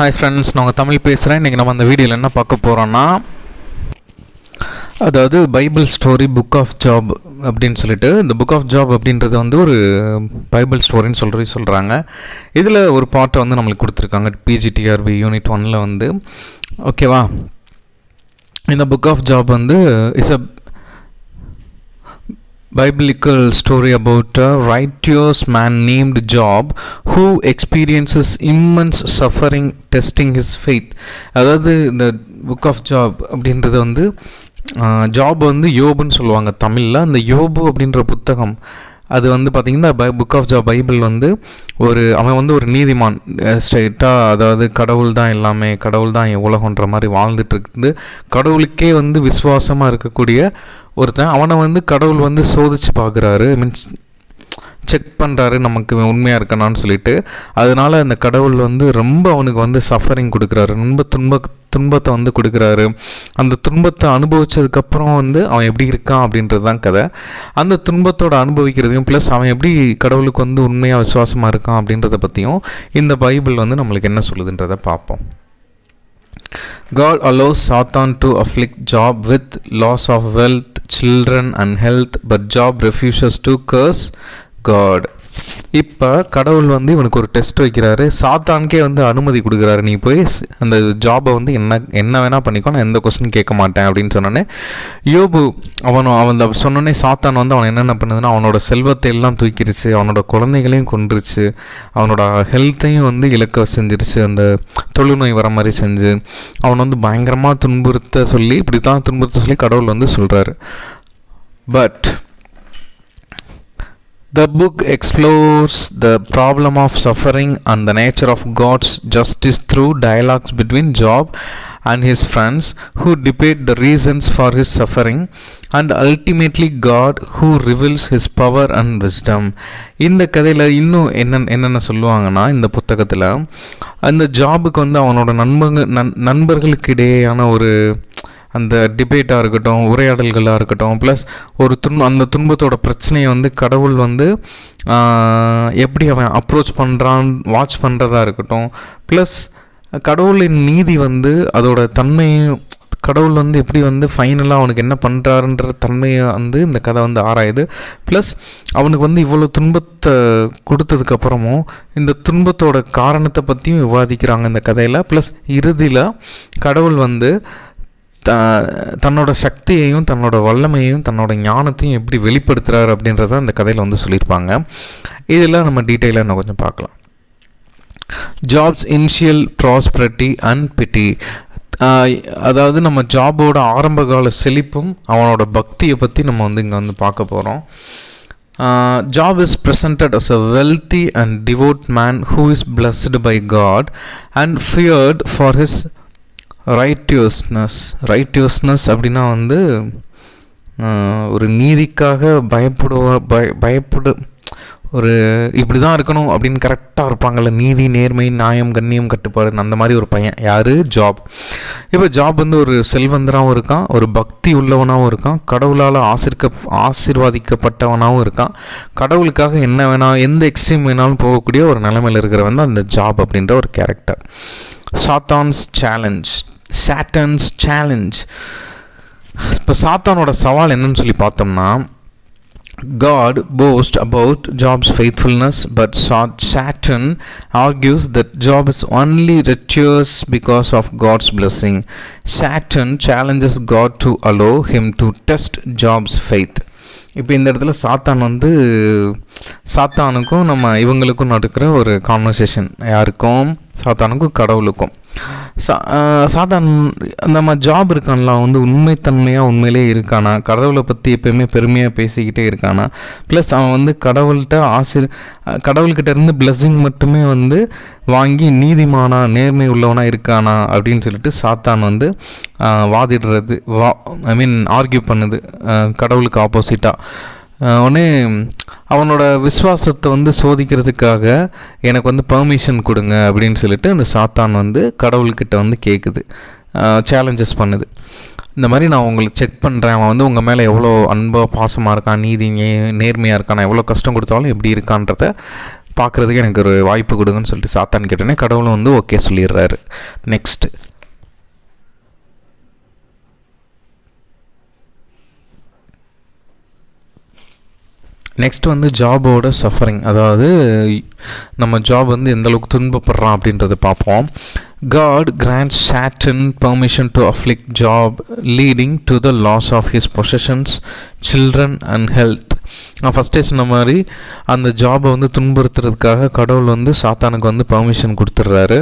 Hi friends நாங்கள் தமிழ் பேசுகிறேன் இன்றைக்கி நம்ம அந்த வீடியோவில் என்ன பார்க்க போகிறோன்னா அதாவது Bible story book of Job அப்படின்னு சொல்லிட்டு இந்த புக் ஆஃப் ஜாப் அப்படின்றது வந்து ஒரு பைபிள் ஸ்டோரின்னு சொல்கிற சொல்கிறாங்க இதில் ஒரு பாட்டை வந்து நம்மளுக்கு கொடுத்துருக்காங்க பிஜிடிஆர்பி யூனிட் ஒனில் வந்து. ஓகேவா இந்த புக் ஆஃப் ஜாப் வந்து is a biblical story about a righteous man named Job who experiences immense suffering testing his faith அதாவது இந்த புக் ஆஃப் ஜாப் அப்படின்றது வந்து ஜாப் வந்து யோபுன்னு சொல்லுவாங்க தமிழில் அந்த யோபு அப்படின்ற புத்தகம் அது வந்து பார்த்திங்கன்னா பை புக் ஆஃப் ஜா பைபிள் வந்து ஒரு அவன் வந்து ஒரு நீதிமான். ஸ்ட்ரைட்டாக அதாவது கடவுள் தான் எல்லாமே கடவுள் தான் என் உலகன்ற மாதிரி வாழ்ந்துட்டுருக்குது கடவுளுக்கே வந்து விசுவாசமாக இருக்கக்கூடிய ஒருத்தன் அவனை வந்து கடவுள் வந்து சோதிச்சு பார்க்குறாரு. மீன்ஸ் செக் பண்ணுறாரு நமக்கு உண்மையாக இருக்கணான்னு சொல்லிட்டு. அதனால் அந்த கடவுள் வந்து ரொம்ப அவனுக்கு வந்து சஃபரிங் கொடுக்குறாரு. ரொம்ப துன்ப துன்பத்தை வந்து கொடுக்குறாரு. அந்த துன்பத்தை அனுபவித்ததுக்கப்புறம் வந்து அவன் எப்படி இருக்கான் அப்படின்றது தான் கதை. அந்த துன்பத்தோட அனுபவிக்கிறதையும் ப்ளஸ் அவன் எப்படி கடவுளுக்கு வந்து உண்மையாக விசுவாசமாக இருக்கான் அப்படின்றத பற்றியும் இந்த பைபிள் வந்து நம்மளுக்கு என்ன சொல்லுதுன்றதை பார்ப்போம். God allows Satan to afflict Job with loss of wealth children and health but Job refuses to curse God இப்போ கடவுள் வந்து இவனுக்கு ஒரு டெஸ்ட் வைக்கிறாரு. சாத்தான்கே வந்து அனுமதி கொடுக்குறாரு. நீ போய் அந்த ஜாபை வந்து என்ன என்ன வேணால் பண்ணிக்கோ நான் எந்த கொஸ்டின் கேட்க மாட்டேன் அப்படின்னு சொன்னோன்னே யோபு அவனும் அவன் சொன்னோன்னே சாத்தான் வந்து அவன் என்னென்ன பண்ணுதுன்னா அவனோட செல்வத்தை எல்லாம் தூக்கிருச்சு அவனோட குழந்தைகளையும் கொன்றுச்சு அவனோட ஹெல்த்தையும் வந்து இழக்க செஞ்சிருச்சு அந்த தொழுநோய் வர மாதிரி செஞ்சு அவனை வந்து பயங்கரமாக துன்புறுத்த சொல்லி இப்படி தான் துன்புறுத்த சொல்லி கடவுள் வந்து சொல்கிறாரு but The book explores the problem of suffering and the nature of God's justice through dialogues between Job and his friends who debate the reasons for his suffering and ultimately God who reveals his power and wisdom. இந்த கதையில் இன்னும் என்ன என்னென்ன சொல்லுவாங்கன்னா இந்த புத்தகத்தில் அந்த ஜாபுக்கு வந்து அவனோட நண்பங்க நண் நண்பர்களுக்கு இடையேயான ஒரு அந்த டிபேட்டாக இருக்கட்டும் உரையாடல்களாக இருக்கட்டும் ப்ளஸ் ஒரு துன்ப அந்த துன்பத்தோட பிரச்சனையை வந்து கடவுள் வந்து எப்படி அவன் அப்ரோச் பண்ணுறான் வாட்ச் பண்ணுறதா இருக்கட்டும் ப்ளஸ் கடவுளின் நீதி வந்து அதோட தன்மையும் கடவுள் வந்து எப்படி வந்து ஃபைனலாக அவனுக்கு என்ன பண்ணுறாருன்ற தன்மையை வந்து இந்த கதை வந்து ஆராயுது. ப்ளஸ் அவனுக்கு வந்து இவ்வளோ துன்பத்தை கொடுத்ததுக்கப்புறமும் இந்த துன்பத்தோட காரணத்தை பற்றியும் விவாதிக்கிறாங்க இந்த கதையில். ப்ளஸ் இறுதியில் கடவுள் வந்து த தன்னோட சக்தியையும் தன்னோட வல்லமையையும் தன்னோட ஞானத்தையும் எப்படி வெளிப்படுத்துகிறார் அப்படின்றத அந்த கதையில் வந்து சொல்லியிருப்பாங்க. இதெல்லாம் நம்ம டீட்டெயிலாக இன்னும் கொஞ்சம் பார்க்கலாம். Job's initial prosperity and piety அதாவது நம்ம ஜாபோட ஆரம்பகால செழிப்பும் அவனோட பக்தியை பற்றி நம்ம வந்து இங்கே வந்து பார்க்க போகிறோம் Job is presented as a wealthy and devout man who is blessed by God and feared for his righteousness righteousness அப்படின்னா வந்து ஒரு நீதிக்காக பயப்படுவ பய பயப்படு ஒரு இப்படி தான் இருக்கணும் அப்படின்னு கரெக்டாக இருப்பாங்கல்ல. நீதி நேர்மை நியாயம் கண்ணியம் கட்டுப்பாடு. அந்த மாதிரி ஒரு பையன். யார்? ஜாப். இப்போ ஜாப் வந்து ஒரு செல்வந்தராகவும் இருக்கான் ஒரு பக்தி உள்ளவனாகவும் இருக்கான் கடவுளால் ஆசிர்க்க ஆசீர்வாதிக்கப்பட்டவனாகவும் இருக்கான். கடவுளுக்காக என்ன வேணால் எந்த எக்ஸ்ட்ரீம் வேணாலும் போகக்கூடிய ஒரு நிலைமையில் இருக்கிறவன் தான் அந்த ஜாப் அப்படின்ற ஒரு character Satan's challenge Satan's challenge இப்போ சாத்தானோட சவால் என்னன்னு சொல்லி பார்த்தோம்னா God boasts about Job's faithfulness, but Sa- Satan argues that Job is only righteous because of God's blessing. Satan challenges God to allow him to test Job's faith. இப்போ இந்த இடத்துல சாத்தான் வந்து சாத்தானுக்கும் நம்ம இவங்களுக்கும் நடக்கிற ஒரு கான்வர்சேஷன் யாருக்கும் சாத்தானுக்கும் கடவுளுக்கும் சா சாதான் நம்ம ஜாப் இருக்கான்ல அவன் வந்து உண்மைத்தன்மையாக உண்மையிலே இருக்கானா? கடவுளை பற்றி எப்பயுமே பெருமையாக பேசிக்கிட்டே இருக்கானா? ப்ளஸ் அவன் வந்து கடவுள்கிட்ட ஆசிர் கடவுள்கிட்ட இருந்து பிளஸ்ஸிங் மட்டுமே வந்து வாங்கி நீதிமானா நேர்மை உள்ளவனா இருக்கானா? அப்படின்னு சொல்லிட்டு சாத்தான் வந்து வாதிடுறது வா ஐ மீன் ஆர்கியூ பண்ணுது கடவுளுக்கு ஆப்போசிட்டாக உடனே அவனோட விசுவாசத்தை வந்து சோதிக்கிறதுக்காக எனக்கு வந்து பர்மிஷன் கொடுங்க அப்படின்னு சொல்லிட்டு அந்த சாத்தான் வந்து கடவுள்கிட்ட வந்து கேட்குது சேலஞ்சஸ் பண்ணுது. இந்த மாதிரி நான் உங்களை செக் பண்ணுறேன் அவன் வந்து உங்கள் மேலே எவ்வளோ அன்பாக பாசமாக இருக்கான் நீதி நேர்மையாக இருக்கான் நான் எவ்வளோ கஷ்டம் கொடுத்தாலும் எப்படி இருக்கான்றத பார்க்குறதுக்கு எனக்கு ஒரு வாய்ப்பு கொடுங்கன்னு சொல்லிட்டு சாத்தான் கேட்டோன்னே கடவுளும் வந்து ஓகே சொல்லிடுறாரு. நெக்ஸ்ட்டு நெக்ஸ்ட் வந்து ஜாபோட சஃபரிங் அதாவது நம்ம ஜாப் வந்து எந்த அளவுக்கு துன்பப்படுறோம் அப்படின்றத பார்ப்போம் God grant Satan permission to afflict Job leading to the loss of his possessions children and health நான் ஃபஸ்ட்டே சொன்ன மாதிரி அந்த ஜாபை வந்து துன்புறுத்துறதுக்காக கடவுள் வந்து சாத்தானுக்கு வந்து பர்மிஷன் கொடுத்துட்றாரு.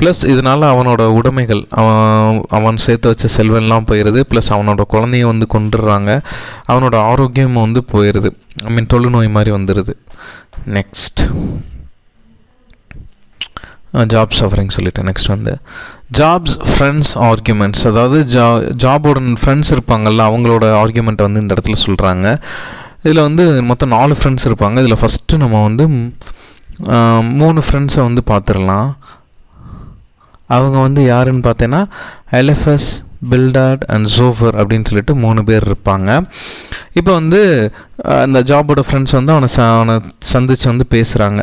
ப்ளஸ் இதனால் அவனோட உடைமைகள் அவன் அவன் சேர்த்து வச்ச செல்வெல்லாம் போயிடுது ப்ளஸ் அவனோட குழந்தைய வந்து கொண்டுடுறாங்க அவனோட ஆரோக்கியம் வந்து போயிடுது ஐ மீன் தொழுநோய் மாதிரி வந்துடுது நெக்ஸ்ட் ஜாப் சஃபரிங் சொல்லிட்டேன். நெக்ஸ்ட் வந்து ஜாப்ஸ் ஃப்ரெண்ட்ஸ் ஆர்கியூமெண்ட்ஸ் அதாவது ஜா ஜாபோட ஃப்ரெண்ட்ஸ் இருப்பாங்கல்ல அவங்களோட ஆர்கியூமெண்ட்டை வந்து இந்த இடத்துல சொல்கிறாங்க இதில் வந்து மொத்தம் நாலு ஃப்ரெண்ட்ஸ் இருப்பாங்க. இதில் ஃபஸ்ட்டு நம்ம வந்து மூணு ஃப்ரெண்ட்ஸை வந்து பார்த்துடலாம் அவங்க வந்து யாருன்னு பார்த்தேன்னா எலஃபஸ் பில்டாட் அண்ட் ஜோஃபர் அப்படின்னு சொல்லிட்டு மூணு பேர் இருப்பாங்க. இப்போ வந்து அந்த ஜாபோட ஃப்ரெண்ட்ஸ் வந்து அவனை ச அவனை சந்தித்து வந்து பேசுகிறாங்க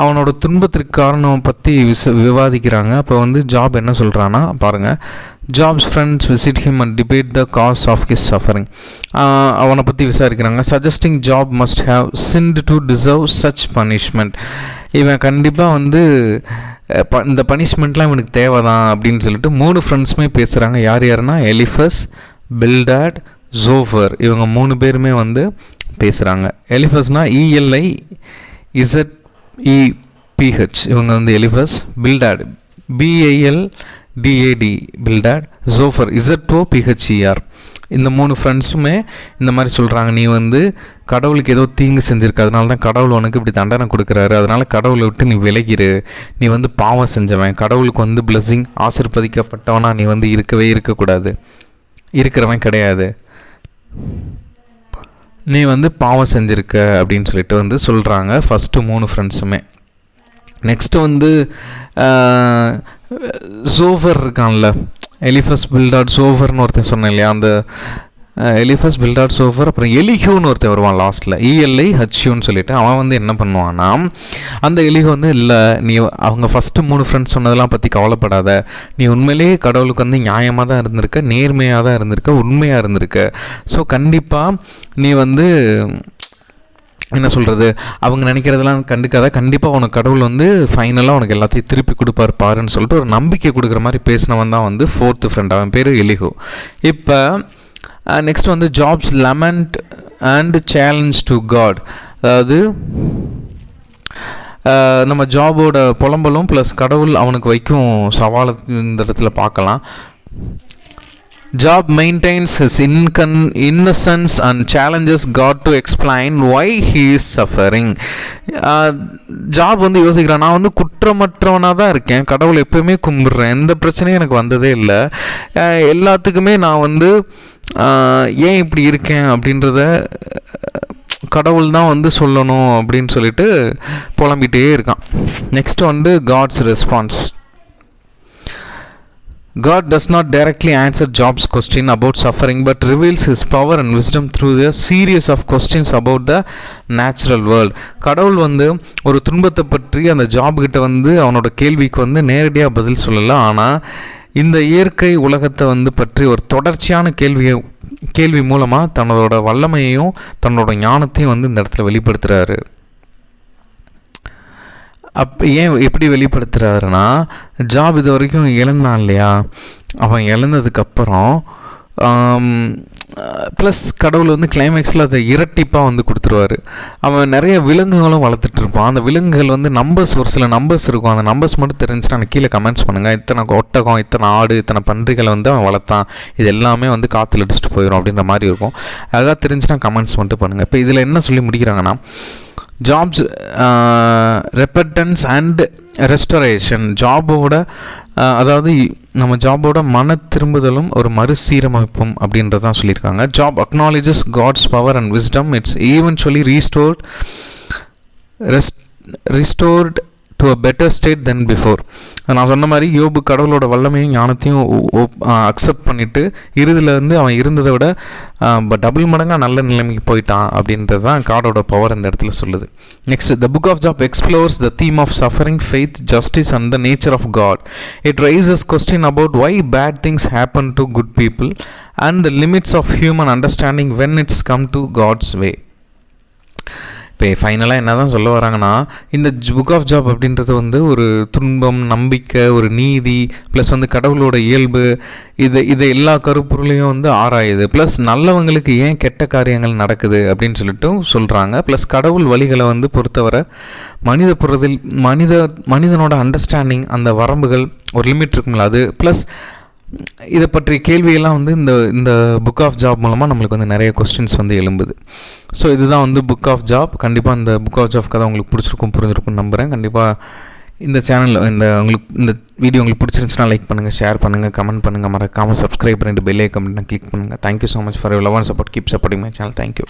அவனோட துன்பத்திற்கு காரணம் பற்றி விச விவாதிக்கிறாங்க. அப்போ வந்து ஜாப் என்ன சொல்கிறான்னா பாருங்கள் Job's friends visit him and debate the cause of his suffering அவனை பற்றி விசாரிக்கிறாங்க. Suggesting Job must have sinned to deserve such punishment இவன் கண்டிப்பாக வந்து ப இந்த பனிஷ்மெண்ட்லாம் இவனுக்கு தேவை தான் அப்படின்னு சொல்லிட்டு மூணு ஃப்ரெண்ட்ஸுமே பேசுகிறாங்க யார் யாருன்னா? எலிஃபஸ் பில்டாட் ஜோஃபர் இவங்க மூணு பேருமே வந்து பேசுகிறாங்க எலிஃபஸ்னால் இஎல்ஐ இசட் இபிஹெச் இவங்க வந்து Eliphaz Bildad B A L D A D Bildad Zophar Z O P H E R இந்த மூணு ஃப்ரெண்ட்ஸுமே இந்த மாதிரி சொல்கிறாங்க நீ வந்து கடவுளுக்கு ஏதோ தீங்கு செஞ்சுருக்க. அதனால தான் கடவுள் உனக்கு இப்படி தண்டனை கொடுக்குறாரு. அதனால் கடவுளை விட்டு நீ விலகிரு. நீ வந்து பாவம் செஞ்சவன். கடவுளுக்கு வந்து பிளஸ்ஸிங் ஆசிர்வதிக்கப்பட்டவனா நீ வந்து இருக்கவே இருக்கக்கூடாது. இருக்கிறவன் கிடையாது. நீ வந்து பாவம் செஞ்சுருக்க அப்படின்னு சொல்லிட்டு வந்து சொல்கிறாங்க ஃபஸ்ட்டு மூணு ஃப்ரெண்ட்ஸுமே நெக்ஸ்ட்டு வந்து சோஃபர் இருக்கான்ல. எலிஃபஸ் பில்டாட் சோஃபர்னு ஒருத்தன் சொன்னேன் இல்லையா? அந்த எலிஃபஸ் பில்டாட் சோஃபர் அப்புறம் எலிஹியூன்னு ஒருத்தன் வருவான் லாஸ்ட்டில் இஎல்ஐ ஹச்யூன்னு சொல்லிட்டு அவன் வந்து என்ன பண்ணுவான்னா அந்த எலிஹு வந்து இல்லை நீ அவங்க ஃபஸ்ட்டு மூணு ஃப்ரெண்ட்ஸ் சொன்னதெல்லாம் பற்றி கவலைப்படாத. நீ உண்மையிலேயே கடவுளுக்கு வந்து நியாயமாக தான் இருந்திருக்க நேர்மையாக தான் இருந்திருக்க உண்மையாக இருந்திருக்க. ஸோ கண்டிப்பாக நீ வந்து என்ன சொல்கிறது அவங்க நினைக்கிறதெல்லாம் கண்டுக்காத. கண்டிப்பாக உனக்கு கடவுள் வந்து ஃபைனலாக உனக்கு எல்லாத்தையும் திருப்பி கொடுப்பார் பாருன்னு சொல்லிட்டு ஒரு நம்பிக்கை கொடுக்குற மாதிரி பேசினவன் தான் வந்து ஃபோர்த்து ஃப்ரெண்ட் அவன் பேர் எலிஹோ இப்போ Uh, நெக்ஸ்ட் வந்து Job's lament and challenge to God அதாவது uh, நம்ம ஜாபோட புலம்பலும் ப்ளஸ் கடவுள் அவனுக்கு வைக்கும் சவாலை இந்த இடத்துல பார்க்கலாம். Job maintains his இன்கன் innocence and challenges God to explain why he suffering Job uh, வந்து யோசிக்கிறான் நான் வந்து குற்றமற்றவனாக தான் இருக்கேன். கடவுள் எப்பயுமே கும்பிட்றேன். எந்த பிரச்சனையும் எனக்கு வந்ததே இல்லை. எல்லாத்துக்குமே நான் வந்து ஏன் இப்படி இருக்கேன் அப்படின்றத கடவுள் தான் வந்து சொல்லணும் அப்படின்னு சொல்லிட்டு புலம்பிகிட்டே இருக்கான். நெக்ஸ்ட் வந்து God's response God does not directly answer Job's question about suffering but reveals his power and wisdom through a series of questions about the natural world. கடவுள் வந்து ஒரு துன்பத்தை பற்றி அந்த ஜாப் கிட்ட வந்து அவனோட கேள்விக்கு வந்து நேரடியாக பதில் சொல்லலை. ஆனால் இந்த இயற்கை உலகத்தை வந்து பற்றி ஒரு தொடர்ச்சியான கேள்வியை கேள்வி மூலமாக தன்னோட வல்லமையையும் தன்னோட ஞானத்தையும் வந்து இந்த இடத்துல வெளிப்படுத்துகிறாரு அப்போ ஏன் எப்படி வெளிப்படுத்துகிறாருன்னா ஜாப் இது வரைக்கும் இழந்தான் இல்லையா? அவன் இழந்ததுக்கப்புறம் ப்ளஸ் கடவுள் வந்து கிளைமேக்ஸில் அதை இரட்டிப்பாக வந்து கொடுத்துருவாரு. அவன் நிறைய விலங்குகளும் வளர்த்துட்டு இருப்பான். அந்த விலங்குகள் வந்து நம்பர்ஸ் ஒரு சில நம்பர்ஸ் இருக்கும். அந்த நம்பர்ஸ் மட்டும் தெரிஞ்சுட்டு எனக்கு கீழே கமெண்ட்ஸ் பண்ணுங்கள் இத்தனை ஒட்டகம் இத்தனை ஆடு இத்தனை பன்றிகளை வந்து அவன் வளர்த்தான். இது எல்லாமே வந்து காற்றுல அடிச்சுட்டு போயிடும் அப்படின்ற மாதிரி இருக்கும். அதாக தெரிஞ்சுன்னா கமெண்ட்ஸ் மட்டும் பண்ணுங்கள் இப்போ இதில் என்ன சொல்லி முடிக்கிறாங்கன்னா ஜாப்ஸ் ரெப்பட்டன்ஸ் அண்ட் ரெஸ்டரேஷன் ஜாபோட அதாவது நம்ம ஜாபோட மன திரும்புதலும் ஒரு மறுசீரமைப்பும் அப்படின்றதான் சொல்லியிருக்காங்க. Job acknowledges God's power and wisdom it's eventually restored rest restored to a better state then before நான் சொன்ன மாதிரி யோபு கடவுளோட வல்லமையும் ஞானத்தையும் அக்செப்ட் பண்ணிவிட்டு இறுதியில் வந்து அவன் இருந்ததை விட டபுள் மடங்காக நல்ல நிலைமைக்கு போயிட்டான் அப்படின்றது தான் காடோட பவர் இந்த இடத்துல சொல்லுது. Next the book of Job explores the theme of suffering faith justice and the nature of God it raises question about why bad things happen to good people and the limits of human understanding when it's come to God's way இப்போ ஃபைனலாக என்ன தான் சொல்ல வராங்கன்னா இந்த book of job அப்படின்றது வந்து ஒரு துன்பம் நம்பிக்கை ஒரு நீதி ப்ளஸ் வந்து கடவுளோட இயல்பு இது இதை எல்லா கருப்பொருளையும் வந்து ஆராயுது. ப்ளஸ் நல்லவங்களுக்கு ஏன் கெட்ட காரியங்கள் நடக்குது அப்படின்னு சொல்லிட்டு சொல்கிறாங்க ப்ளஸ் கடவுள் வழிகளை வந்து பொறுத்தவரை மனித புறத்தில் மனித மனிதனோட அண்டர்ஸ்டாண்டிங் அந்த வரம்புகள் ஒரு லிமிட் இருக்குங்களா அது. ப்ளஸ் இதை பற்றிய கேள்வியெல்லாம் வந்து இந்த இந்த புக் ஆஃப் ஜாப் மூலமாக நம்மளுக்கு வந்து நிறைய கொஸ்டின்ஸ் வந்து எழும்புது. ஸோ இதுதான் வந்து புக் ஆஃப் ஜாப் கண்டிப்பாக இந்த புக் ஆஃப் ஜாப் கதை உங்களுக்கு பிடிச்சிருக்கும் புரிஞ்சிருக்கும் நம்புகிறேன் கண்டிப்பாக இந்த சேனலில் இந்த உங்களுக்கு இந்த வீடியோ உங்களுக்கு பிடிச்சிருந்துச்சுன்னா லைக் பண்ணுங்கள் ஷேர் பண்ணுங்கள் கமெண்ட் பண்ணுங்கள் மறக்காமல் சப்ஸ்கிரைப் பண்ணிட்டு பெல் ஐக்கன் கிளிக் பண்ணுங்கள் thank you so much for love and support keep supporting my channel thank you